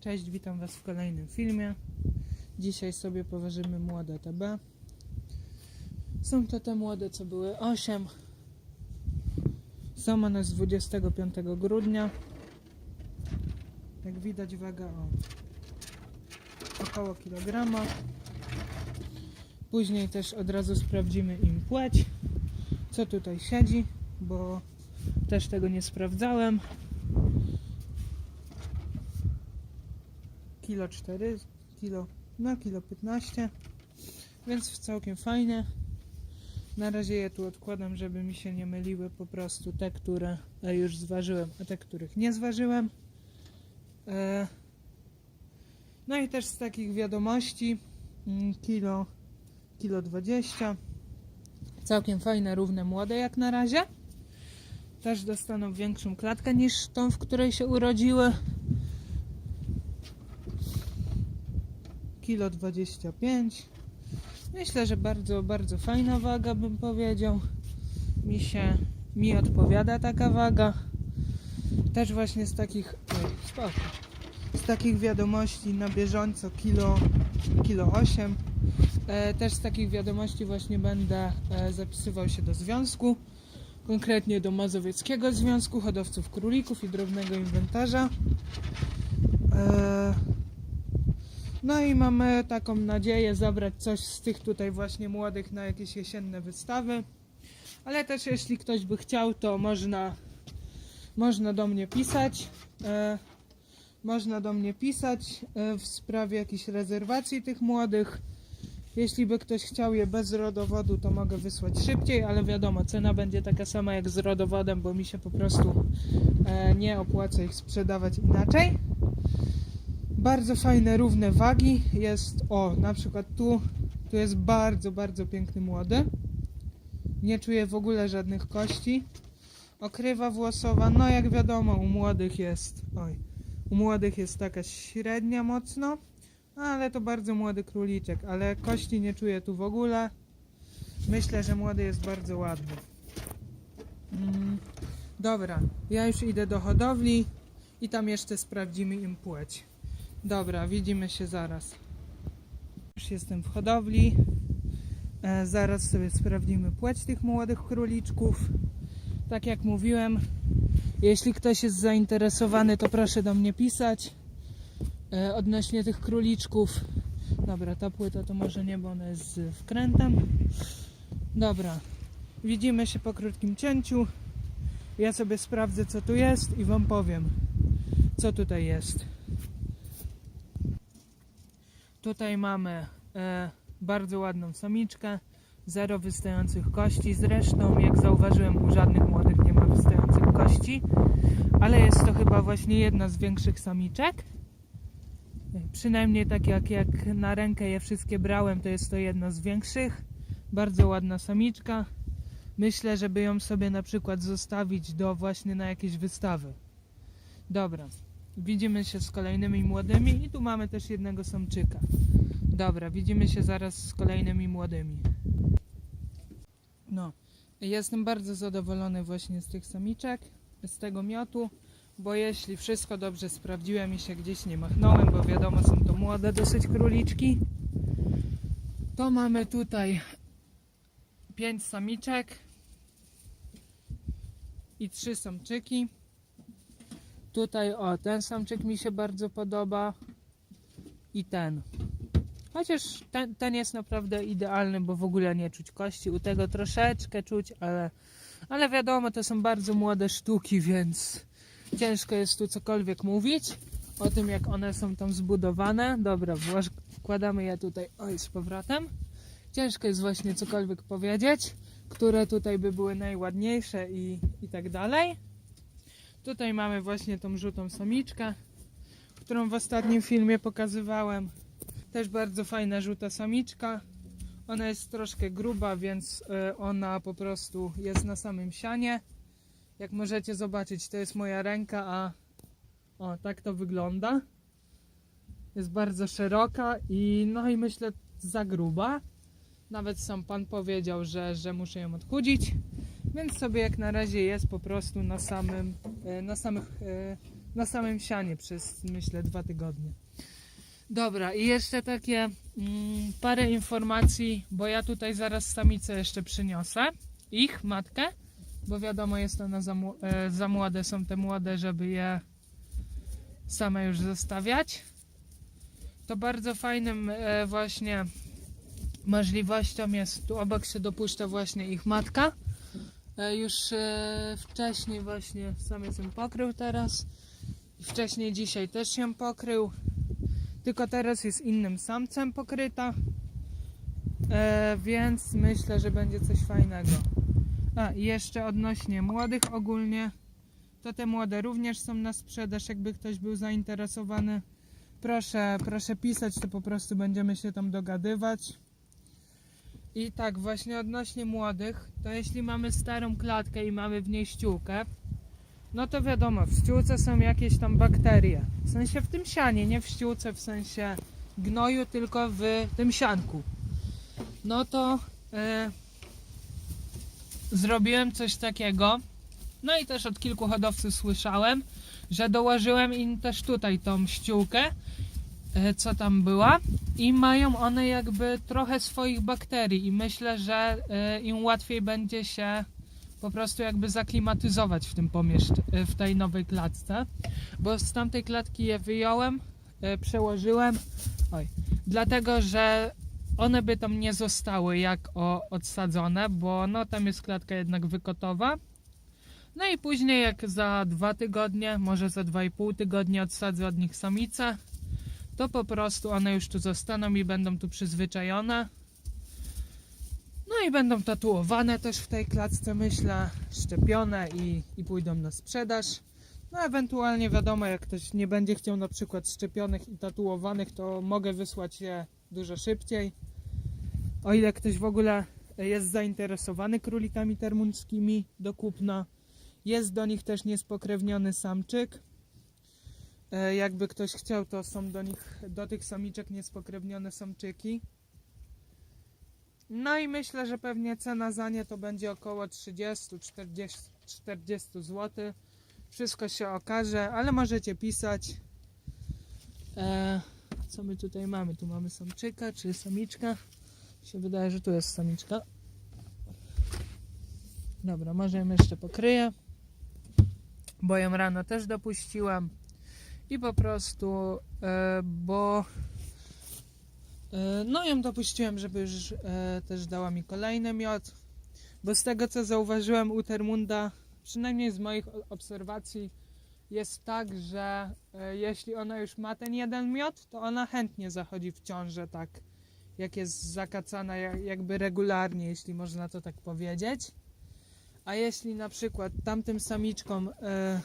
Cześć, witam Was w kolejnym filmie. Dzisiaj sobie poważymy młode TB. Są to te młode, co były 8. Są one z 25 grudnia. Jak widać waga o około kilograma. Później też od razu sprawdzimy im płeć, co tutaj siedzi, bo też tego nie sprawdzałem. Kilo 4, kilo, no kilo 15, więc całkiem fajne. Na razie je tu odkładam, żeby mi się nie myliły po prostu te, które e, już zważyłem, a te, których nie zważyłem. E, No i też z takich wiadomości mm, kilo, kilo 20. Całkiem fajne, równe, młode jak na razie. Też dostaną większą klatkę niż tą, w której się urodziły. Kilo 25. Myślę, że bardzo, bardzo fajna waga bym powiedział. Mi się, mi odpowiada taka waga. Też właśnie z takich, z takich wiadomości na bieżąco kilo, kilo 8. E, też z takich wiadomości właśnie będę e, zapisywał się do związku. Konkretnie do Mazowieckiego Związku Hodowców Królików i Drobnego Inwentarza. E, no i mamy taką nadzieję zabrać coś z tych tutaj właśnie młodych na jakieś jesienne wystawy. Ale też jeśli ktoś by chciał, to można, można do mnie pisać. E, można do mnie pisać e, w sprawie jakiejś rezerwacji tych młodych. Jeśli by ktoś chciał je bez rodowodu, to mogę wysłać szybciej, ale wiadomo, cena będzie taka sama jak z rodowodem, bo mi się po prostu e, nie opłaca ich sprzedawać inaczej. Bardzo fajne, równe wagi. Jest, o, na przykład tu, tu jest bardzo, bardzo piękny młody. Nie czuję w ogóle żadnych kości. Okrywa włosowa, no jak wiadomo, u młodych jest, oj, u młodych jest taka średnia mocno, ale to bardzo młody króliczek, ale kości nie czuję tu w ogóle. Myślę, że młody jest bardzo ładny. Mm, dobra, ja już idę do hodowli i tam jeszcze sprawdzimy im płeć. Dobra, widzimy się zaraz. Już jestem w hodowli. E, zaraz sobie sprawdzimy płeć tych młodych króliczków. Tak jak mówiłem, jeśli ktoś jest zainteresowany, to proszę do mnie pisać e, odnośnie tych króliczków. Dobra, ta płyta to może nie, bo ona jest z wkrętem. Dobra, widzimy się po krótkim cięciu. Ja sobie sprawdzę, co tu jest i Wam powiem, co tutaj jest. Tutaj mamy e, bardzo ładną samiczkę, zero wystających kości. Zresztą, jak zauważyłem, u żadnych młodych nie ma wystających kości, ale jest to chyba właśnie jedna z większych samiczek. E, Przynajmniej tak jak, jak na rękę je wszystkie brałem, to jest to jedna z większych. Bardzo ładna samiczka. Myślę, żeby ją sobie na przykład zostawić do właśnie na jakieś wystawy. Dobra. Widzimy się z kolejnymi młodymi i tu mamy też jednego samczyka. Dobra, widzimy się zaraz z kolejnymi młodymi. No, jestem bardzo zadowolony właśnie z tych samiczek, z tego miotu, bo jeśli wszystko dobrze sprawdziłem i się gdzieś nie machnąłem, bo wiadomo są to młode dosyć króliczki, to mamy tutaj pięć samiczek i trzy samczyki. Tutaj o, ten samczyk mi się bardzo podoba i ten. Chociaż ten, ten jest naprawdę idealny, bo w ogóle nie czuć kości. U tego troszeczkę czuć, ale, ale wiadomo, to są bardzo młode sztuki, więc ciężko jest tu cokolwiek mówić o tym, jak one są tam zbudowane. Dobra, włoż- wkładamy je tutaj, oj, z powrotem. Ciężko jest właśnie cokolwiek powiedzieć, które tutaj by były najładniejsze i, i tak dalej. Tutaj mamy właśnie tą żółtą samiczkę, którą w ostatnim filmie pokazywałem. Też bardzo fajna żółta samiczka. Ona jest troszkę gruba, więc e, ona po prostu jest na samym sianie. Jak możecie zobaczyć, to jest moja ręka, a o, tak to wygląda. Jest bardzo szeroka i no i myślę za gruba. Nawet sam pan powiedział, że, że muszę ją odchudzić. Więc sobie jak na razie jest po prostu na samym, e, na samych, e, na samym sianie przez myślę dwa tygodnie. Dobra, i jeszcze takie mm, parę informacji, bo ja tutaj zaraz samicę jeszcze przyniosę. Ich, matkę, bo wiadomo jest ona za, e, za młode, są te młode, żeby je same już zostawiać. To bardzo fajnym e, właśnie możliwością jest, tu obok się dopuszcza właśnie ich matka. E, już e, wcześniej właśnie samiec ją pokrył teraz. Wcześniej dzisiaj też się pokrył. Tylko teraz jest innym samcem pokryta. E, więc myślę, że będzie coś fajnego. A i jeszcze odnośnie młodych ogólnie. To te młode również są na sprzedaż, jakby ktoś był zainteresowany. Proszę, proszę pisać, to po prostu będziemy się tam dogadywać. I tak, właśnie odnośnie młodych, to jeśli mamy starą klatkę i mamy w niej ściółkę, no to wiadomo, w ściółce są jakieś tam bakterie. W sensie w tym sianie, nie w ściółce w sensie gnoju, tylko w tym sianku. No to e, zrobiłem coś takiego. No i też od kilku hodowców słyszałem, że dołożyłem im też tutaj tą ściółkę, co tam była. I mają one jakby trochę swoich bakterii. I myślę, że e, im łatwiej będzie się po prostu jakby zaklimatyzować w tym pomieszczeniu, w tej nowej klatce, bo z tamtej klatki je wyjąłem, e, przełożyłem, oj, dlatego, że one by tam nie zostały jak o, odsadzone, bo no tam jest klatka jednak wykotowa. No i później jak za dwa tygodnie, może za dwa i pół tygodnia odsadzę od nich samicę, to po prostu one już tu zostaną i będą tu przyzwyczajone. No i będą tatuowane też w tej klatce, myślę, szczepione i, i pójdą na sprzedaż. No ewentualnie wiadomo, jak ktoś nie będzie chciał na przykład szczepionych i tatuowanych, to mogę wysłać je dużo szybciej. O ile ktoś w ogóle jest zainteresowany królikami termunskimi do kupna. Jest do nich też niespokrewniony samczyk. E, Jakby ktoś chciał, to są do nich, do tych samiczek niespokrewnione samczyki. No i myślę, że pewnie cena za nie to będzie około 30-40 40 zł. Wszystko się okaże, ale możecie pisać. E, co my tutaj mamy? Tu mamy samczyka czy samiczka? Mi się wydaje, że tu jest samiczka. Dobra, może ją jeszcze pokryję. Bo ją rano też dopuściłam. I po prostu, e, bo E, No ją dopuściłem, żeby już e, też dała mi kolejny miod, bo z tego co zauważyłem u Termunda, przynajmniej z moich obserwacji, jest tak, że jeśli ona już ma ten jeden miod, to ona chętnie zachodzi w ciążę, tak jak jest zakacana ja- jakby regularnie, jeśli można to tak powiedzieć. A jeśli na przykład tamtym samiczkom, e,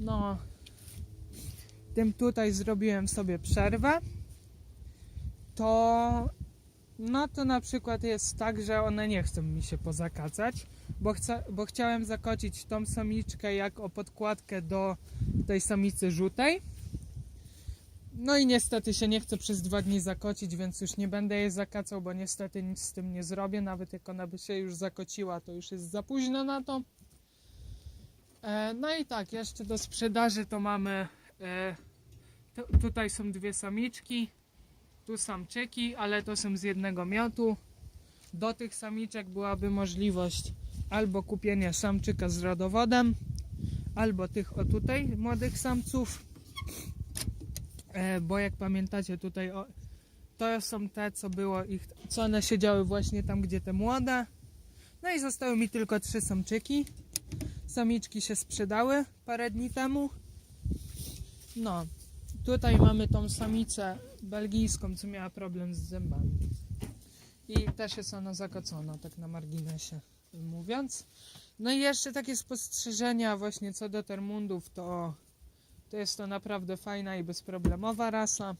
no, tym tutaj zrobiłem sobie przerwę, to no to na przykład jest tak, że one nie chcą mi się pozakacać, bo, bo chciałem zakocić tą samiczkę jak o podkładkę do tej samicy żółtej. No i niestety się nie chcę przez dwa dni zakocić, więc już nie będę jej zakacał, bo niestety nic z tym nie zrobię. Nawet jak ona by się już zakociła, to już jest za późno na to. E, no i tak, jeszcze do sprzedaży to mamy. E, tu- tutaj są dwie samiczki. Tu samczyki, ale to są z jednego miotu. Do tych samiczek byłaby możliwość albo kupienia samczyka z rodowodem, albo tych o tutaj młodych samców. E, bo jak pamiętacie tutaj o, to są te, co było ich, co one siedziały właśnie tam, gdzie te młode. No i zostały mi tylko trzy samczyki. Samiczki się sprzedały parę dni temu. No, Tutaj mamy tą samicę belgijską, co miała problem z zębami. I też jest ona zakocona, tak na marginesie mówiąc. No i jeszcze takie spostrzeżenia właśnie co do termundów, to, to jest to naprawdę fajna i bezproblemowa rasa.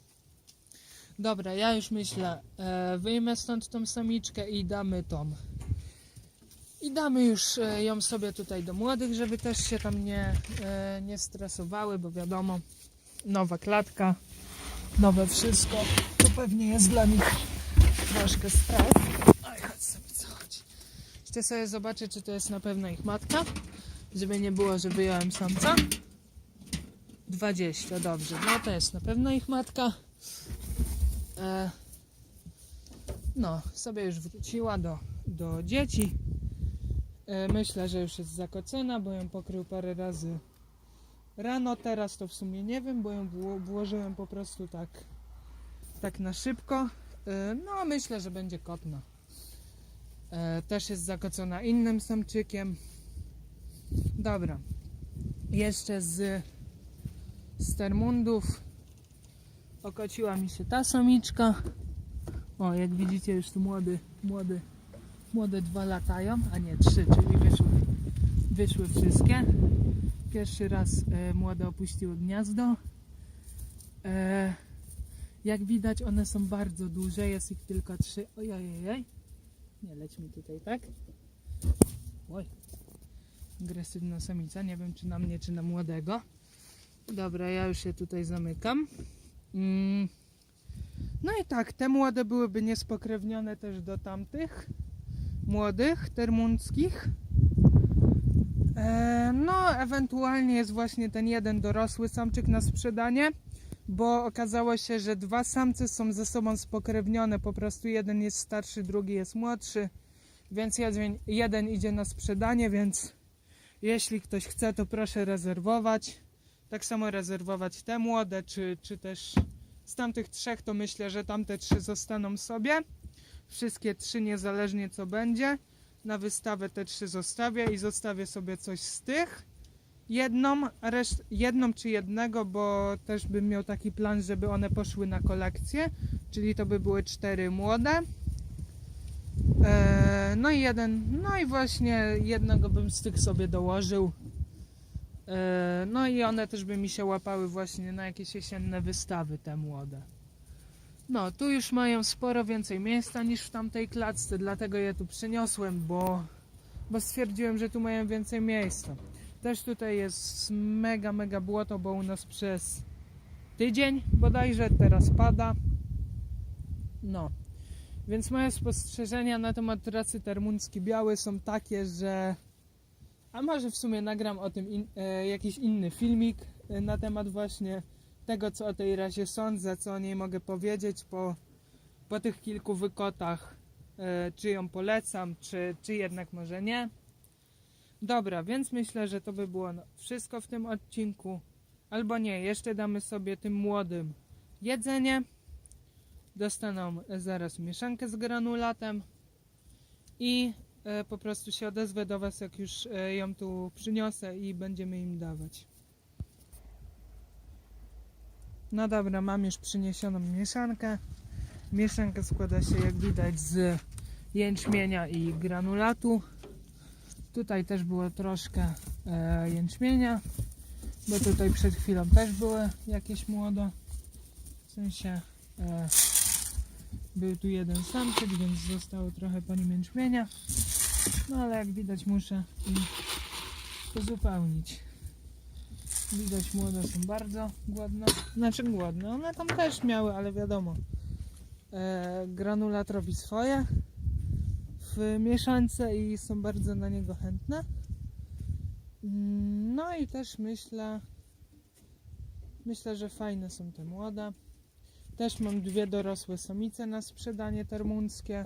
Dobra, ja już myślę, e, wyjmę stąd tą samiczkę i damy tą. I damy już e, ją sobie tutaj do młodych, żeby też się tam nie, e, nie stresowały, bo wiadomo, nowa klatka, nowe wszystko. To pewnie jest dla nich troszkę stres. Oj, chodź sobie, co chodzi. Chcę sobie zobaczyć, czy to jest na pewno ich matka, żeby nie było, że wyjąłem samca. 20, dobrze. No to jest na pewno ich matka. E, no, sobie już wróciła do, do dzieci. E, myślę, że już jest zakocona, bo ją pokrył parę razy rano. Teraz to w sumie nie wiem, bo ją wło- włożyłem po prostu tak, tak na szybko. E, no, myślę, że będzie kotna. E, też jest zakocona innym samczykiem. Dobra. Jeszcze z stermundów okociła mi się ta samiczka. O, jak widzicie już tu młody, młody, młode dwa latają, a nie trzy, czyli wyszły, wyszły wszystkie. Pierwszy raz e, młode opuściły gniazdo. E, jak widać one są bardzo duże, jest ich tylko trzy. Ojej, nie leć mi tutaj, tak? Oj, agresywna samica, nie wiem czy na mnie, czy na młodego. Dobra, ja już się tutaj zamykam. Mm. No i tak, te młode byłyby niespokrewnione też do tamtych młodych, termunckich. E, no, ewentualnie jest właśnie ten jeden dorosły samczyk na sprzedanie, bo okazało się, że dwa samce są ze sobą spokrewnione. Po prostu jeden jest starszy, drugi jest młodszy, więc jeden, idzie na sprzedanie, więc jeśli ktoś chce, to proszę rezerwować. Tak samo rezerwować te młode, czy, czy też z tamtych trzech, to myślę, że tamte trzy zostaną sobie. Wszystkie trzy, niezależnie co będzie. Na wystawę te trzy zostawię i zostawię sobie coś z tych. Jedną, reszt, jedną czy jednego, bo też bym miał taki plan, żeby one poszły na kolekcję. Czyli to by były cztery młode. Eee, no i jeden, no i właśnie jednego bym z tych sobie dołożył. Eee, No i one też by mi się łapały właśnie na jakieś jesienne wystawy te młode. No, tu już mają sporo więcej miejsca niż w tamtej klatce, dlatego je tu przyniosłem, bo, bo stwierdziłem, że tu mają więcej miejsca. Też tutaj jest mega, mega błoto, bo u nas przez tydzień bodajże teraz pada. No, więc moje spostrzeżenia na temat rasy termuncki biały są takie, że a może w sumie nagram o tym in, e, jakiś inny filmik e, na temat właśnie tego, co o tej razie sądzę, co o niej mogę powiedzieć po, po tych kilku wykotach, e, czy ją polecam, czy, czy jednak może nie. Dobra, więc myślę, że to by było no- wszystko w tym odcinku. Albo nie, jeszcze damy sobie tym młodym jedzenie. Dostaną zaraz mieszankę z granulatem i e, po prostu się odezwę do Was, jak już e, ją tu przyniosę i będziemy im dawać. No dobra, mam już przyniesioną mieszankę. Mieszanka składa się, jak widać, z jęczmienia i granulatu. Tutaj też było troszkę e, jęczmienia, bo tutaj przed chwilą też były jakieś młodo. W sensie e, był tu jeden samczyk, więc zostało trochę po nim jęczmienia. No ale jak widać muszę im uzupełnić. Widać młode są bardzo głodne. Znaczy głodne. One tam też miały, ale wiadomo. E, granulat robi swoje w mieszance i są bardzo na niego chętne. Mm, No i też myślę, myślę, że fajne są te młode. Też mam dwie dorosłe samice na sprzedanie termunckie.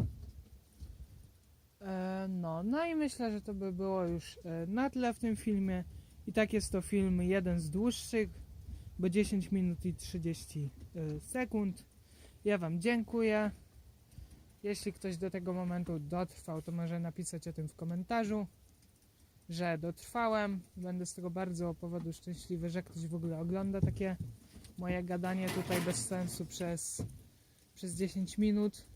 E, No, no i myślę, że to by było już e, na tyle w tym filmie. I tak jest to film jeden z dłuższych, bo 10 minut i 30 e, sekund. Ja Wam dziękuję. Jeśli ktoś do tego momentu dotrwał, to może napisać o tym w komentarzu, że dotrwałem. Będę z tego bardzo powodu szczęśliwy, że ktoś w ogóle ogląda takie moje gadanie tutaj bez sensu przez, przez 10 minut.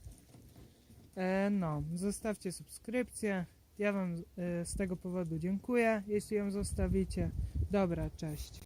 E, no, zostawcie subskrypcję. Ja Wam e, z tego powodu dziękuję, jeśli ją zostawicie. Dobra, cześć.